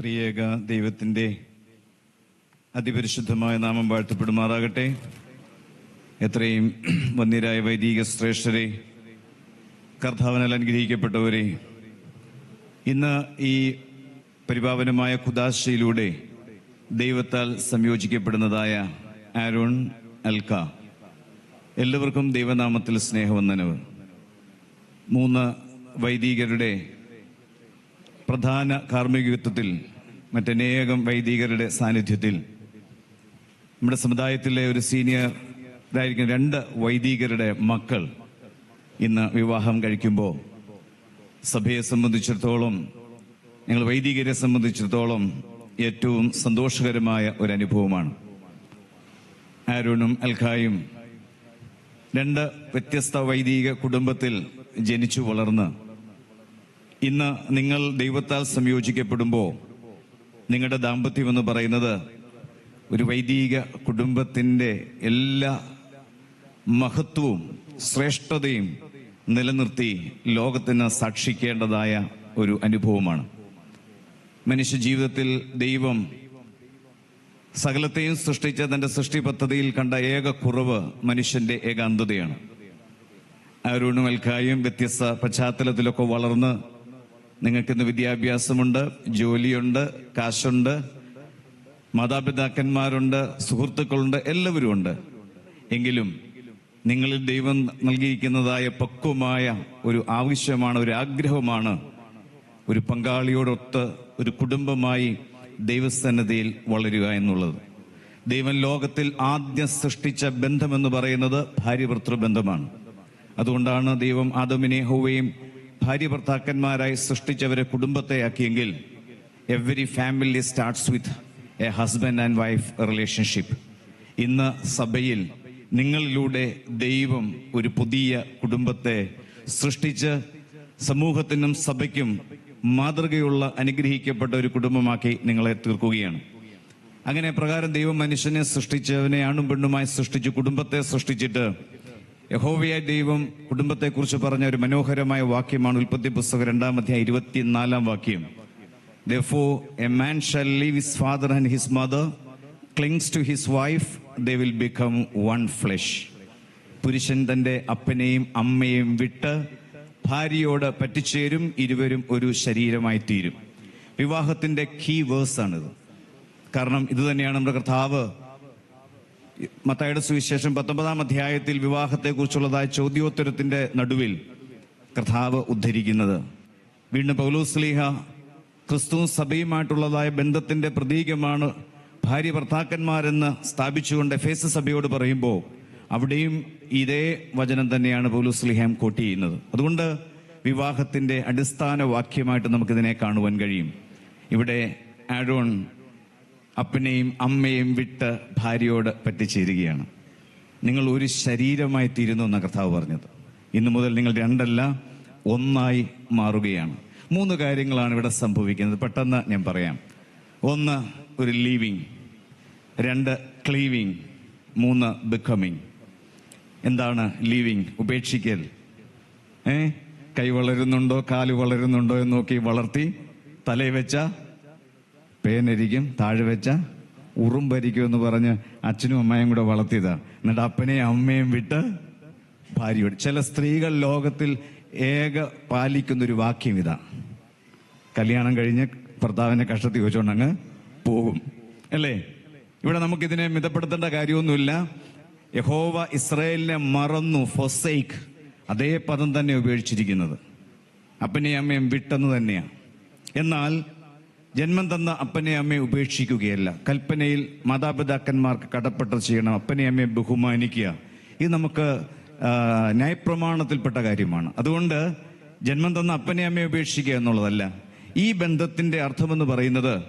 ത്രിയേക ദൈവത്തിന്റെ അതിപരിശുദ്ധമായ നാമം വാഴ്ത്തപ്പെടുമാറാകട്ടെ. എത്രയും വന്യരായ വൈദിക ശ്രേഷ്ഠരെ കർത്താവിനാൽ അനുഗ്രഹിക്കപ്പെട്ടവരെ ഇന്ന് ഈ പരിപാവനമായ കുദാശയിലൂടെ ദൈവത്താൽ സംയോജിക്കപ്പെടുന്നതായ ആരോൺ അൽക്ക. എല്ലാവർക്കും ദൈവനാമത്തിൽ സ്നേഹവന്ദനവ്. മൂന്ന് വൈദികരുടെ പ്രധാന കാർമ്മികത്വത്തിൽ മറ്റനേകം വൈദികരുടെ സാന്നിധ്യത്തിൽ നമ്മുടെ സമുദായത്തിലെ ഒരു സീനിയർ ഇതായിരിക്കുന്ന രണ്ട് വൈദികരുടെ മക്കൾ ഇന്ന് വിവാഹം കഴിക്കുമ്പോൾ സഭയെ സംബന്ധിച്ചിടത്തോളം ഞങ്ങൾ വൈദികരെ സംബന്ധിച്ചിടത്തോളം ഏറ്റവും സന്തോഷകരമായ ഒരു അനുഭവമാണ്. ആരുണും അൽഖായും രണ്ട് വ്യത്യസ്ത വൈദിക കുടുംബത്തിൽ ജനിച്ചു വളർന്ന് ഇന്ന് നിങ്ങൾ ദൈവത്താൽ സംയോജിക്കപ്പെടുമ്പോൾ നിങ്ങളുടെ ദാമ്പത്യം എന്ന് പറയുന്നത് ഒരു വൈദിക കുടുംബത്തിന്റെ എല്ലാ മഹത്വവും ശ്രേഷ്ഠതയും നിലനിർത്തി ലോകത്തിന് സാക്ഷിക്കേണ്ടതായ ഒരു അനുഭവമാണ്. മനുഷ്യ ജീവിതത്തിൽ ദൈവം സകലത്തെയും സൃഷ്ടിച്ച തന്റെ സൃഷ്ടി പദ്ധതിയിൽ കണ്ട ഏക കുറവ് മനുഷ്യന്റെ ഏകാന്തതയാണ്. അരുണുമൽക്കായും വ്യത്യസ്ത പശ്ചാത്തലത്തിലൊക്കെ വളർന്ന് നിങ്ങൾക്കിന്ന് വിദ്യാഭ്യാസമുണ്ട് ജോലിയുണ്ട് കാശുണ്ട് മാതാപിതാക്കന്മാരുണ്ട് സുഹൃത്തുക്കളുണ്ട് എല്ലാവരും ഉണ്ട് എങ്കിലും നിങ്ങളിൽ ദൈവം നൽകിയിരിക്കുന്നതായ പക്വമായ ഒരു ആവശ്യമാണ് ഒരു ആഗ്രഹമാണ് ഒരു പങ്കാളിയോടൊത്ത് ഒരു കുടുംബമായി ദൈവസന്നദ്ധയിൽ വളരുക എന്നുള്ളത്. ദൈവം ലോകത്തിൽ ആദ്യം സൃഷ്ടിച്ച ബന്ധമെന്ന് പറയുന്നത് ഭാര്യഭർത്തൃ ബന്ധമാണ്. അതുകൊണ്ടാണ് ദൈവം ആദമിനെ ഹോവയും ഭാര്യ ഭർത്താക്കന്മാരായി സൃഷ്ടിച്ചവരെ കുടുംബത്തെ ആക്കിയെങ്കിൽ every family starts with a husband and wife relationship ഇന്ന് സഭയിൽ നിങ്ങളിലൂടെ ദൈവം ഒരു പുതിയ കുടുംബത്തെ സൃഷ്ടിച്ച് സമൂഹത്തിനും സഭയ്ക്കും മാതൃകയുള്ള അനുഗ്രഹിക്കപ്പെട്ട ഒരു കുടുംബമാക്കി നിങ്ങളെ തീർക്കുകയാണ്. അങ്ങനെ പ്രകാരം ദൈവം മനുഷ്യനെ സൃഷ്ടിച്ചവനെ ആണും പെണ്ണുമായി സൃഷ്ടിച്ചു കുടുംബത്തെ സൃഷ്ടിച്ചിട്ട് യഹോവയായ ദൈവം കുടുംബത്തെക്കുറിച്ച് പറഞ്ഞ ഒരു മനോഹരമായ വാക്യമാണ് ഉൽപ്പത്തി പുസ്തകം രണ്ടാം അധ്യായം ഇരുപത്തിനാലാം വാക്യം. Therefore, a man shall leave his father and his mother, clings to his wife, they will become one flesh. പുരുഷൻ തന്റെ അപ്പനെയും അമ്മയെയും വിട്ട് ഭാര്യയോട് പറ്റിച്ചേരും ഇരുവരും ഒരു ശരീരമായി തീരും വിവാഹത്തിന്റെ കീ വേഴ്സാണിത് കാരണം ഇത് തന്നെയാണ് നമ്മുടെ കർത്താവ് മത്തായുടെ സുവിശേഷം പത്തൊമ്പതാം അധ്യായത്തിൽ വിവാഹത്തെക്കുറിച്ചുള്ളതായ ചോദ്യോത്തരത്തിന്റെ നടുവിൽ കർത്താവ് ഉദ്ധരിക്കുന്നത്. വീണ്ടും പൗലോസ്ലീഹ ക്രിസ്തു സഭയുമായിട്ടുള്ളതായ ബന്ധത്തിന്റെ പ്രതീകമാണ് ഭാര്യ ഭർത്താക്കന്മാരെന്ന് സ്ഥാപിച്ചുകൊണ്ട് ഫേസ് സഭയോട് പറയുമ്പോൾ അവിടെയും ഇതേ വചനം തന്നെയാണ് പൗലോസ്ലിഹാം കോട്ട് ചെയ്യുന്നത്. അതുകൊണ്ട് വിവാഹത്തിന്റെ അടിസ്ഥാന വാക്യമായിട്ട് നമുക്കിതിനെ കാണുവാൻ കഴിയും. ഇവിടെ ആഡോൺ അപ്പനെയും അമ്മയും വിട്ട് ഭാര്യയോട് പറ്റിച്ചേരുകയാണ്. നിങ്ങൾ ഒരു ശരീരമായി തീരുന്നു എന്ന കർത്താവ് പറഞ്ഞത്. ഇന്നു മുതൽ നിങ്ങൾ രണ്ടല്ല ഒന്നായി മാറുകയാണ്. മൂന്ന് കാര്യങ്ങളാണ് ഇവിടെ സംഭവിക്കുന്നത്. പെട്ടെന്ന് ഞാൻ പറയാം. ഒന്ന് ഒരു ലീവിങ് രണ്ട് ക്ലീവിങ് മൂന്ന് ബിക്കമിങ് എന്താണ് ലീവിങ് ഉപേക്ഷിക്കൽ. ഏ? കൈ വളരുന്നുണ്ടോ കാൽ വളരുന്നുണ്ടോ എന്ന് നോക്കി വളർത്തി തലയിൽ വെച്ച പേനരിക്കും താഴെ വെച്ച ഉറുമ്പരിക്കും എന്ന് പറഞ്ഞ് അച്ഛനും അമ്മയും കൂടെ വളർത്തിയതാ. എന്നിട്ട് അപ്പനെയും അമ്മയും വിട്ട് ഭാര്യയോട്. ചില സ്ത്രീകൾ ലോകത്തിൽ ഏക പാലിക്കുന്ന ഒരു വാക്യം ഇതാ. കല്യാണം കഴിഞ്ഞ് ഭർത്താവിനെ കഷ്ടത്തിൽ വെച്ചോണ്ട് അങ്ങ് പോകും. അല്ലേ? ഇവിടെ നമുക്കിതിനെ മിതപ്പെടുത്തേണ്ട കാര്യമൊന്നുമില്ല. യഹോവ ഇസ്രയേലിനെ മറന്നു ഫൊസൈക്ക് അതേ പദം തന്നെ ഉപയോഗിച്ചിരിക്കുന്നത്. അപ്പനെയും അമ്മയും വിട്ടെന്ന് തന്നെയാണ് എന്നാൽ ജന്മം തന്ന അപ്പനെ അമ്മയെ ഉപേക്ഷിക്കുകയല്ല. കൽപ്പനയിൽ മാതാപിതാക്കന്മാർക്ക് കടപ്പെട്ട ചെയ്യണം. അപ്പനെ അമ്മയെ ബഹുമാനിക്കുക. ഇത് നമുക്ക് ന്യായപ്രമാണത്തിൽപ്പെട്ട കാര്യമാണ്. അതുകൊണ്ട് ജന്മം തന്ന അപ്പനെ അമ്മയെ ഉപേക്ഷിക്കുക എന്നുള്ളതല്ല. ഈ ബന്ധത്തിന്റെ അർത്ഥമെന്ന് പറയുന്നത്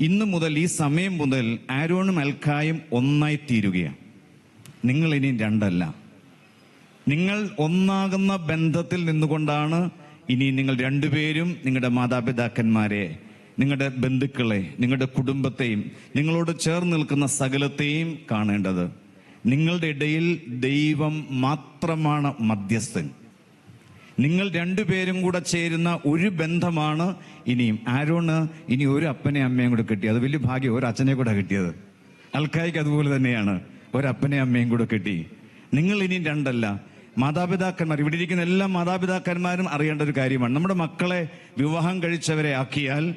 ഇന്നു മുതൽ ഈ സമയം മുതൽ ആരോണും അൽക്കായും ഒന്നായി തീരുകയാണ് നിങ്ങൾ ഇനി രണ്ടല്ല. നിങ്ങൾ ഒന്നാകുന്ന ബന്ധത്തിൽ നിന്നുകൊണ്ടാണ് ഇനി നിങ്ങൾ രണ്ടുപേരും നിങ്ങളുടെ മാതാപിതാക്കന്മാരെ നിങ്ങളുടെ ബന്ധുക്കളെ നിങ്ങളുടെ കുടുംബത്തെയും നിങ്ങളോട് ചേർന്ന് നിൽക്കുന്ന സകലത്തെയും കാണേണ്ടത്. നിങ്ങളുടെ ഇടയിൽ ദൈവം മാത്രമാണ് മധ്യസ്ഥൻ. നിങ്ങൾ രണ്ടുപേരും കൂടെ ചേരുന്ന ഒരു ബന്ധമാണ് ഇനിയും. ആരോണ്? ഇനി ഒരു അപ്പനെ അമ്മയും കൂടെ കിട്ടി. അത് വലിയ ഭാഗ്യം. ഒരു അച്ഛനെ കൂടെ കിട്ടിയത്. അൽക്കായിക്ക് അതുപോലെ തന്നെയാണ്. ഒരപ്പനെ അമ്മയും കൂടെ കിട്ടി. നിങ്ങൾ ഇനിയും രണ്ടല്ല. മാതാപിതാക്കന്മാർ ഇവിടെ ഇരിക്കുന്ന എല്ലാ മാതാപിതാക്കന്മാരും അറിയേണ്ട ഒരു കാര്യമാണ്. നമ്മുടെ മക്കളെ വിവാഹം കഴിച്ചവരെ ആക്കിയാൽ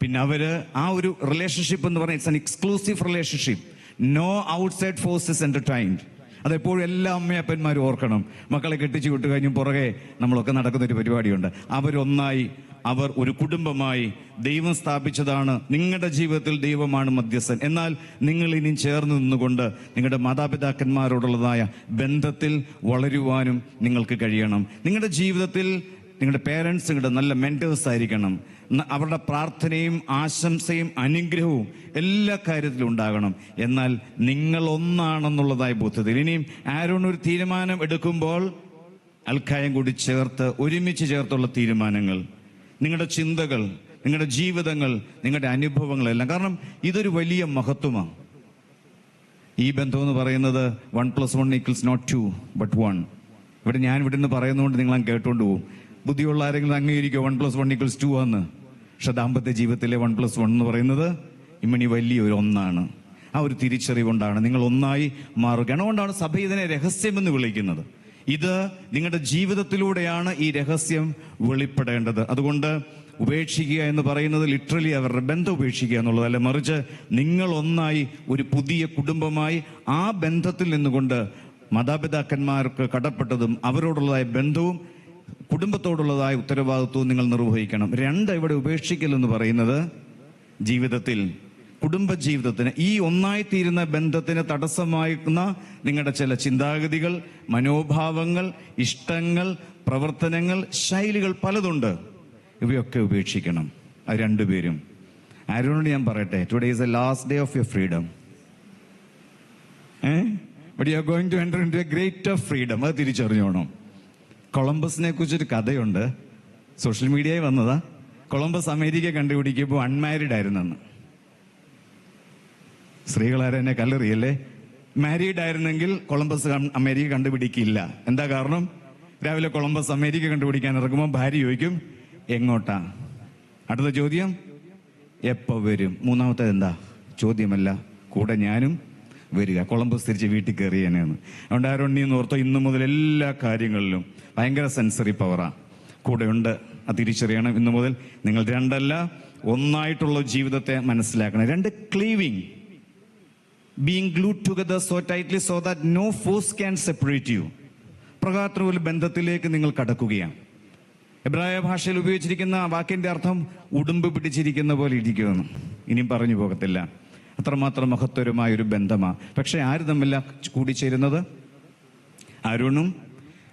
പിന്നെ അവർ ആ ഒരു റിലേഷൻഷിപ്പ് എന്ന് പറഞ്ഞാൽ it's an exclusive relationship no outside forces entertained അതെപ്പോഴും എല്ലാ അമ്മയപ്പന്മാരും ഓർക്കണം. മക്കളെ കെട്ടിച്ചു വിട്ട് കഴിഞ്ഞും പുറകെ നമ്മളൊക്കെ നടക്കുന്ന ഒരു പരിപാടിയുണ്ട്. അവരൊന്നായി അവർ ഒരു കുടുംബമായി ദൈവം സ്ഥാപിച്ചതാണ്. നിങ്ങളുടെ ജീവിതത്തിൽ ദൈവമാണ് മധ്യസ്ഥൻ. എന്നാൽ നിങ്ങൾ ഇനിയും ചേർന്ന് നിന്നുകൊണ്ട് നിങ്ങളുടെ മാതാപിതാക്കന്മാരോടുള്ളതായ ബന്ധത്തിൽ വളരുവാനും നിങ്ങൾക്ക് കഴിയണം. നിങ്ങളുടെ ജീവിതത്തിൽ നിങ്ങളുടെ പേരൻസ് നിങ്ങളുടെ നല്ല മെന്റേഴ്സ് ആയിരിക്കണം. അവരുടെ പ്രാർത്ഥനയും ആശംസയും അനുഗ്രഹവും എല്ലാ കാര്യത്തിലും ഉണ്ടാകണം. എന്നാൽ നിങ്ങൾ ഒന്നാണെന്നുള്ളതായി ബോധ്യത്തിൽ ഇനിയും ആരോൺ ഒരു തീരുമാനം എടുക്കുമ്പോൾ അൽക്കായം കൂടി ചേർത്ത് ഒരുമിച്ച് ചേർത്തുള്ള തീരുമാനങ്ങൾ നിങ്ങളുടെ ചിന്തകൾ നിങ്ങളുടെ ജീവിതങ്ങൾ നിങ്ങളുടെ അനുഭവങ്ങളെല്ലാം. കാരണം ഇതൊരു വലിയ മഹത്വമാണ്. ഈ ബന്ധം എന്ന് പറയുന്നത് one plus one equals not two but one ഇവിടെ ഞാൻ ഇവിടെ നിന്ന് പറയുന്നതുകൊണ്ട് നിങ്ങൾ അങ്ങ് കേട്ടുകൊണ്ട് പോകും ബുദ്ധിയുള്ള ആരെങ്കിലും അംഗീകരിക്കുക one plus one equals two എന്ന് പക്ഷെ ദാമ്പത്യ ജീവിതത്തിലെ വൺ പ്ലസ് വൺ എന്ന് പറയുന്നത് ഇമ്മണി വലിയ ഒരു ഒന്നാണ്. ആ ഒരു തിരിച്ചറിവുണ്ടാണ് നിങ്ങൾ ഒന്നായി മാറുകയാണ് അതുകൊണ്ടാണ് സഭ ഇതിനെ രഹസ്യമെന്ന് വിളിക്കുന്നത്. ഇത് നിങ്ങളുടെ ജീവിതത്തിലൂടെയാണ് ഈ രഹസ്യം വെളിപ്പെടേണ്ടത്. അതുകൊണ്ട് ഉപേക്ഷിക്കുക എന്ന് പറയുന്നത് ലിറ്ററലി അവരുടെ ബന്ധം ഉപേക്ഷിക്കുക എന്നുള്ളതല്ല. മറിച്ച് നിങ്ങൾ ഒന്നായി ഒരു പുതിയ കുടുംബമായി ആ ബന്ധത്തിൽ നിന്നുകൊണ്ട് മാതാപിതാക്കന്മാർക്ക് കടപ്പെട്ടതും അവരോടുള്ളതായ ബന്ധവും കുടുംബത്തോടുള്ളതായ ഉത്തരവാദിത്വവും നിങ്ങൾ നിർവഹിക്കണം. രണ്ട് ഇവിടെ ഉപേക്ഷിക്കൽ എന്ന് പറയുന്നത് ജീവിതത്തിൽ കുടുംബജീവിതത്തിന്. ഈ ഒന്നായിത്തീരുന്ന ബന്ധത്തിന് തടസ്സമായിരുന്ന നിങ്ങളുടെ ചില ചിന്താഗതികൾ മനോഭാവങ്ങൾ ഇഷ്ടങ്ങൾ പ്രവർത്തനങ്ങൾ ശൈലികൾ പലതുണ്ട്. ഇവയൊക്കെ ഉപേക്ഷിക്കണം. അത് രണ്ടുപേരും ആരോട് ഞാൻ പറയട്ടെ today is a last day of your freedom ഏ? But you are going to enter into a greater freedom അത് തിരിച്ചറിഞ്ഞോണം. കൊളംബസിനെ കുറിച്ചൊരു കഥയുണ്ട്. സോഷ്യൽ മീഡിയയിൽ വന്നതാ. കൊളംബസ് അമേരിക്ക കണ്ടുപിടിക്കുമ്പോൾ അൺമാരിഡ് ആയിരുന്നെന്ന്. സ്ത്രീകളാരെ എന്നെ കല്ലെറിയല്ലേ? മാരീഡ് ആയിരുന്നെങ്കിൽ കൊളംബസ് അമേരിക്ക കണ്ടുപിടിക്കില്ല. എന്താ കാരണം? രാവിലെ കൊളംബസ് അമേരിക്ക കണ്ടുപിടിക്കാൻ ഇറങ്ങുമ്പോൾ ഭാര്യ ചോദിക്കും എങ്ങോട്ടാ? അടുത്ത ചോദ്യം എപ്പോ വരും? മൂന്നാമത്തേത് എന്താ? ചോദ്യമല്ല കൂടെ ഞാനും വരിക. കൊളംബസ് തിരിച്ച് വീട്ടിൽ കയറി തന്നെയാണ്. അതുകൊണ്ട് ആരോണ്ണി എന്ന് ഓർത്തോ ഇന്നു മുതൽ എല്ലാ കാര്യങ്ങളിലും ഭയങ്കര സെൻസറി പവറാണ് കൂടെയുണ്ട് അത് തിരിച്ചറിയണം. ഇന്നു മുതൽ നിങ്ങൾ രണ്ടല്ല ഒന്നായിട്ടുള്ള ജീവിതത്തെ മനസ്സിലാക്കണം. രണ്ട് cleaving being glue together so tightly so that no force can separate you പ്രകാരത്തിന് ഒരു ബന്ധത്തിലേക്ക് നിങ്ങൾ കടക്കുകയാണ്. എബ്രായ ഭാഷയിൽ ഉപയോഗിച്ചിരിക്കുന്ന വാക്കിന്റെ അർത്ഥം ഉടുമ്പ് പിടിച്ചിരിക്കുന്ന പോലെ ഇരിക്കുമെന്ന്. ഇനിയും പറഞ്ഞു പോകത്തില്ല. അത്രമാത്രം മഹത്വരമായ ഒരു ബന്ധമാണ് പക്ഷെ ആര് തമ്മില കൂടിച്ചേരുന്നത്? അരുണും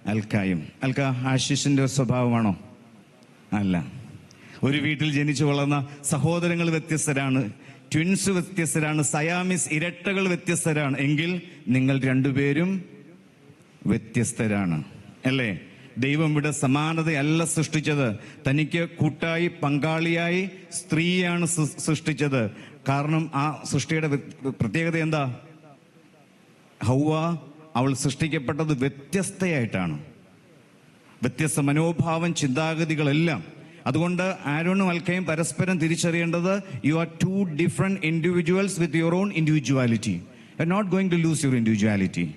അൽക്കായും. അൽക്ക ആശിഷിന്റെ സ്വഭാവമാണോ? അല്ല. ഒരു വീട്ടിൽ ജനിച്ചു വളർന്ന സഹോദരങ്ങൾ വ്യത്യസ്തരാണ്. ട്വിൻസ് വ്യത്യസ്തരാണ്. സയാമിസ് ഇരട്ടകൾ വ്യത്യസ്തരാണ്. എങ്കിൽ നിങ്ങൾ രണ്ടുപേരും വ്യത്യസ്തരാണ്. അല്ലേ? ദൈവം ഇവിടെ സമാനതയല്ല സൃഷ്ടിച്ചത്. തനിക്ക് കൂട്ടായി പങ്കാളിയായി സ്ത്രീയാണ് സൃഷ്ടിച്ചത്. കാരണം ആ സൃഷ്ടിയുടെ പ്രത്യേകത എന്താ? ഹൗവ അവൾ സൃഷ്ടിക്കപ്പെട്ടത് വ്യത്യസ്തയായിട്ടാണ്. വ്യത്യസ്ത മനോഭാവം ചിന്താഗതികളെല്ലാം. അതുകൊണ്ട് ആരോണും അൽക്കയും പരസ്പരം തിരിച്ചറിയേണ്ടത് you are two different individuals with your own individuality you are not going to lose your individuality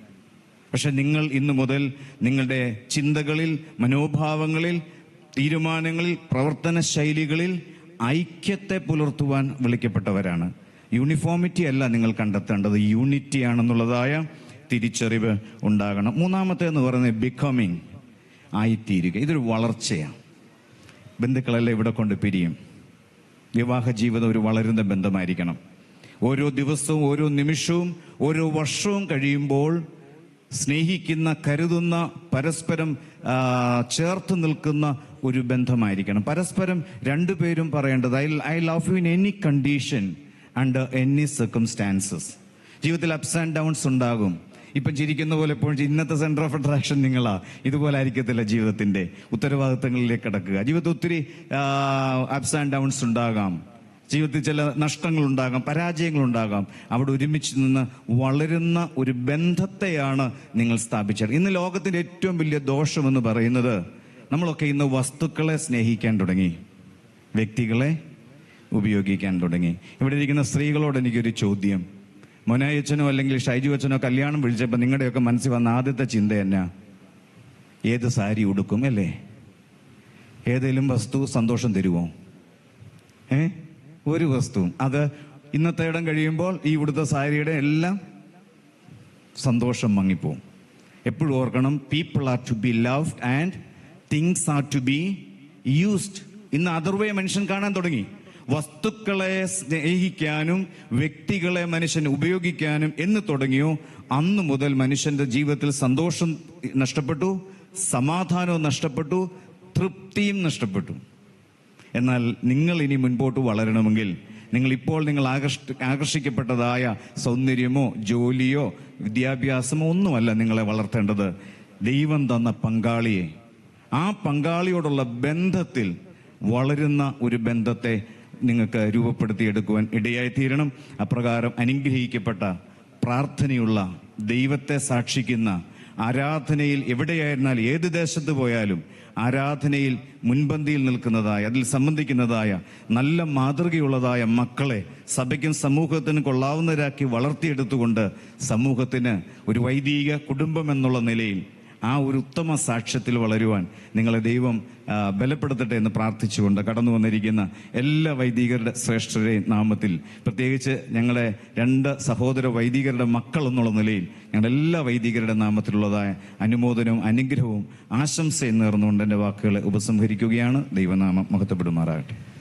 പക്ഷെ നിങ്ങൾ ഇന്നു മുതൽ നിങ്ങളുടെ ചിന്തകളിൽ മനോഭാവങ്ങളിൽ തീരുമാനങ്ങളിൽ പ്രവർത്തന ശൈലികളിൽ ഐക്യത്തെ പുലർത്തുവാൻ വിളിക്കപ്പെട്ടവരാണ്. യൂണിഫോമിറ്റി അല്ല നിങ്ങൾ കണ്ടെത്തേണ്ടത്. യൂണിറ്റി ആണെന്നുള്ളതായ തിരിച്ചറിവ് ഉണ്ടാകണം. മൂന്നാമത്തെ എന്ന് പറയുന്നത് ബിക്കമിങ് ആയിത്തീരുക. ഇതൊരു വളർച്ചയാണ്. ബന്ധുക്കളെല്ലാം ഇവിടെ കൊണ്ട് പിരിയും. വിവാഹ ജീവിതം ഒരു വളരുന്ന ബന്ധമായിരിക്കണം. ഓരോ ദിവസവും ഓരോ നിമിഷവും ഓരോ വർഷവും കഴിയുമ്പോൾ സ്നേഹിക്കുന്ന കരുതുന്ന പരസ്പരം ചേർത്ത് നിൽക്കുന്ന ഒരു ബന്ധമായിരിക്കണം. പരസ്പരം രണ്ടുപേരും പറയേണ്ടത് I I love you in any condition and any circumstances. ജീവിതത്തിൽ അപ്സ് ആൻഡ് ഡൗൺസ് ഉണ്ടാകും. ഇപ്പം ചിരിക്കുന്ന പോലെ എപ്പോഴും ഇന്നത്തെ സെന്റർ ഓഫ് അട്രാക്ഷൻ നിങ്ങളാ. ഇതുപോലെ ആയിരിക്കത്തില്ല ജീവിതത്തിന്റെ ഉത്തരവാദിത്തങ്ങളിലേക്ക് കിടക്കുക. ജീവിതത്തിൽ ഒത്തിരി അപ്സ് ആൻഡ് ഡൗൺസ് ഉണ്ടാകാം. ജീവിതത്തിൽ ചില പരാജയങ്ങൾ ഉണ്ടാകാം അവിടെ ഒരുമിച്ച് നിന്ന് വളരുന്ന ഒരു ബന്ധത്തെയാണ് നിങ്ങൾ സ്ഥാപിച്ചത്. ഇന്ന് ലോകത്തിന്റെ ഏറ്റവും വലിയ ദോഷം എന്ന് പറയുന്നത് നമ്മളൊക്കെ ഇന്ന് വസ്തുക്കളെ സ്നേഹിക്കാൻ തുടങ്ങി വ്യക്തികളെ ഉപയോഗിക്കാൻ തുടങ്ങി. ഇവിടെ ഇരിക്കുന്ന സ്ത്രീകളോട് എനിക്കൊരു ചോദ്യം. മൊനായച്ചനോ അല്ലെങ്കിൽ ഷൈജു അച്ഛനോ കല്യാണം വിളിച്ചപ്പോൾ നിങ്ങളുടെയൊക്കെ മനസ്സിൽ വന്ന ആദ്യത്തെ ചിന്ത എന്നാ? ഏത് സാരി ഉടുക്കും അല്ലേ? ഏതെങ്കിലും വസ്തു സന്തോഷം തരുമോ? ഏ? ഒരു വസ്തുവും. അത് ഇന്നത്തെ ഇടം കഴിയുമ്പോൾ ഈ ഇവിടുത്തെ സാരിയുടെ എല്ലാം സന്തോഷം മങ്ങിപ്പോവും. എപ്പോഴും ഓർക്കണം people are to be loved and things are to be used ഇന്ന് അതർവേ മനുഷ്യൻ കാണാൻ തുടങ്ങി. വസ്തുക്കളെ സ്നേഹിക്കാനും വ്യക്തികളെ മനുഷ്യൻ ഉപയോഗിക്കാനും എന്ന് തുടങ്ങിയോ അന്ന് മുതൽ മനുഷ്യന്റെ ജീവിതത്തിൽ സന്തോഷം നഷ്ടപ്പെട്ടു സമാധാനവും നഷ്ടപ്പെട്ടു തൃപ്തിയും നഷ്ടപ്പെട്ടു. എന്നാൽ നിങ്ങൾ ഇനി മുൻപോട്ട് വളരണമെങ്കിൽ നിങ്ങൾ ഇപ്പോൾ നിങ്ങൾ ആകർഷ ആകർഷിക്കപ്പെട്ടതായ സൗന്ദര്യമോ ജോലിയോ വിദ്യാഭ്യാസമോ ഒന്നുമല്ല നിങ്ങളെ വളർത്തേണ്ടത്. ദൈവം തന്ന പങ്കാളിയെ. ആ പങ്കാളിയോടുള്ള ബന്ധത്തിൽ വളരുന്ന ഒരു ബന്ധത്തെ നിങ്ങൾക്ക് രൂപപ്പെടുത്തിയെടുക്കുവാൻ ഇടയായിത്തീരണം. അപ്രകാരം അനുഗ്രഹിക്കപ്പെട്ട പ്രാർത്ഥനയുള്ള ദൈവത്തെ സാക്ഷിക്കുന്ന ആരാധനയിൽ എവിടെയായിരുന്നാൽ ഏത് ദേശത്ത് പോയാലും ആരാധനയിൽ മുൻപന്തിയിൽ നിൽക്കുന്നതായ അതിൽ സംബന്ധിക്കുന്നതായ നല്ല മാതൃകയുള്ളതായ മക്കളെ സഭയ്ക്കും സമൂഹത്തിനും കൊള്ളാവുന്നവരാക്കി വളർത്തിയെടുത്തുകൊണ്ട് സമൂഹത്തിന് ഒരു വൈദിക കുടുംബം എന്നുള്ള നിലയിൽ ആ ഒരു ഉത്തമ സാക്ഷ്യത്തിൽ വളരുവാൻ നിങ്ങളെ ദൈവം ബലപ്പെടുത്തട്ടെ എന്ന് പ്രാർത്ഥിച്ചുകൊണ്ട് കടന്നു വന്നിരിക്കുന്ന എല്ലാ വൈദികരുടെ ശ്രേഷ്ഠരുടെയും നാമത്തിൽ. പ്രത്യേകിച്ച് ഞങ്ങളെ രണ്ട് സഹോദര വൈദികരുടെ മക്കൾ എന്നുള്ള നിലയിൽ ഞങ്ങളുടെ എല്ലാ വൈദികരുടെ നാമത്തിലുള്ളതായ അനുമോദനവും അനുഗ്രഹവും ആശംസയും നേർന്നുകൊണ്ട് എന്റെ വാക്കുകളെ ഉപസംഹരിക്കുകയാണ്. ദൈവനാമം മഹത്വപ്പെടുമാറാകട്ടെ.